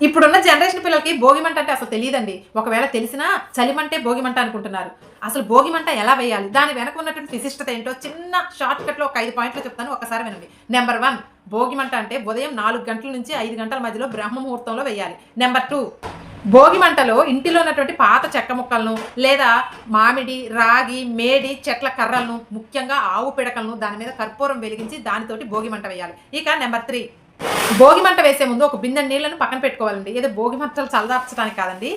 ఇప్పుడున్న జనరేషన్ పిల్లలకి భోగిమంట అంటే అసలు తెలియదండి. ఒకవేళ తెలిసినా చలిమంటే భోగిమంట అనుకుంటున్నారు. అసలు భోగిమంట ఎలా వేయాలి? దాని వెనక ఉన్నటువంటి విశిష్టత ఏంటో చిన్న షార్ట్ కట్లో ఒక ఐదు పాయింట్లు చెప్తాను ఒకసారి వినండి. నెంబర్ వన్ భోగిమంట అంటే ఉదయం నాలుగు గంటల నుంచి ఐదు గంటల మధ్యలో బ్రహ్మ ముహూర్తంలో వేయాలి. నెంబర్ టూ భోగిమంటలో ఇంటిలో ఉన్నటువంటి పాత చెక్క ముక్కలను లేదా మామిడి రాగి మేడి చెట్ల కర్రలను ముఖ్యంగా ఆవు పిడకలను దాని మీద కర్పూరం వెలిగించి దానితోటి భోగిమంట వేయాలి. ఇక నెంబర్ త్రీ భోగి మంట వేసే ముందు ఒక బిందె నీళ్ళను పక్కన పెట్టుకోవాలండి. ఏదో భోగి మంటలు చల్లదార్చడానికి కాదండి.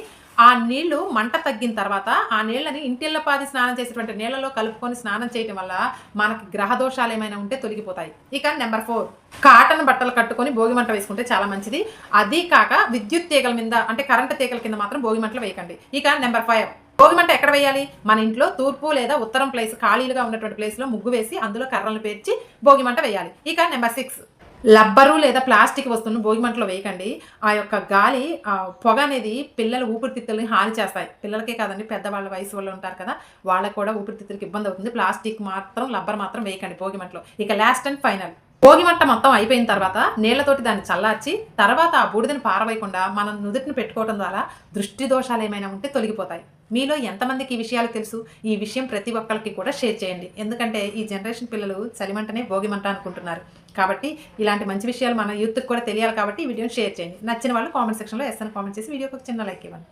ఆ నీళ్ళు మంట తగ్గిన తర్వాత ఆ నీళ్ళని ఇంటిల్లో పాది స్నానం చేసేటువంటి నీళ్ళలో కలుపుకొని స్నానం చేయడం వల్ల మనకి గ్రహ దోషాలు ఏమైనా ఉంటే తొలగిపోతాయి. ఇక నెంబర్ ఫోర్ కాటన్ బట్టలు కట్టుకొని భోగి మంట వేసుకుంటే చాలా మంచిది. అది కాక విద్యుత్ తీగల మీద అంటే కరెంటు తీగల కింద మాత్రం భోగి మంటలు వేయకండి. ఇక నెంబర్ ఫైవ్ భోగి మంట ఎక్కడ వేయాలి? మన ఇంట్లో తూర్పు లేదా ఉత్తరం ప్లేస్ ఖాళీలుగా ఉన్నటువంటి ప్లేస్లో ముగ్గు వేసి అందులో కర్రలను పేర్చి భోగి మంట వేయాలి. ఇక నెంబర్ సిక్స్ లబ్బరు లేదా ప్లాస్టిక్ వస్తువును భోగి మంటలో వేయకండి. ఆ యొక్క గాలి ఆ పొగ అనేది పిల్లల ఊపిరితిత్తులని హాని చేస్తాయి. పిల్లలకే కాదండి పెద్దవాళ్ళ వయసు వాళ్ళు ఉంటారు కదా వాళ్ళకి కూడా ఊపిరితిత్తులకి ఇబ్బంది అవుతుంది. ప్లాస్టిక్ మాత్రం లబ్బర్ మాత్రం వేయకండి భోగి మంటలో. ఇక లాస్ట్ అండ్ ఫైనల్ భోగి మంట మొత్తం అయిపోయిన తర్వాత నీళ్ళతోటి దాన్ని చల్లార్చి తర్వాత ఆ బూడిదని పారవేయకుండా మనం నుదుటిని పెట్టుకోవడం ద్వారా దృష్టి దోషాలు ఏమైనా ఉంటే తొలగిపోతాయి. మీలో ఎంతమందికి ఈ విషయాలు తెలుసు? ఈ విషయం ప్రతి ఒక్కరికి కూడా షేర్ చేయండి. ఎందుకంటే ఈ జనరేషన్ పిల్లలు చలిమంటనే భోగిమంట అనుకుంటున్నారు. కాబట్టి ఇలాంటి మంచి విషయాలు మన యూత్కి కూడా తెలియాలి కాబట్టి ఈ వీడియోని షేర్ చేయండి. నచ్చిన వాళ్ళు కామెంట్ సెక్షన్లో ఎస్ఎన్ కామెంట్ చేసి వీడియోకి ఒక చిన్న లైక్ ఇవ్వండి.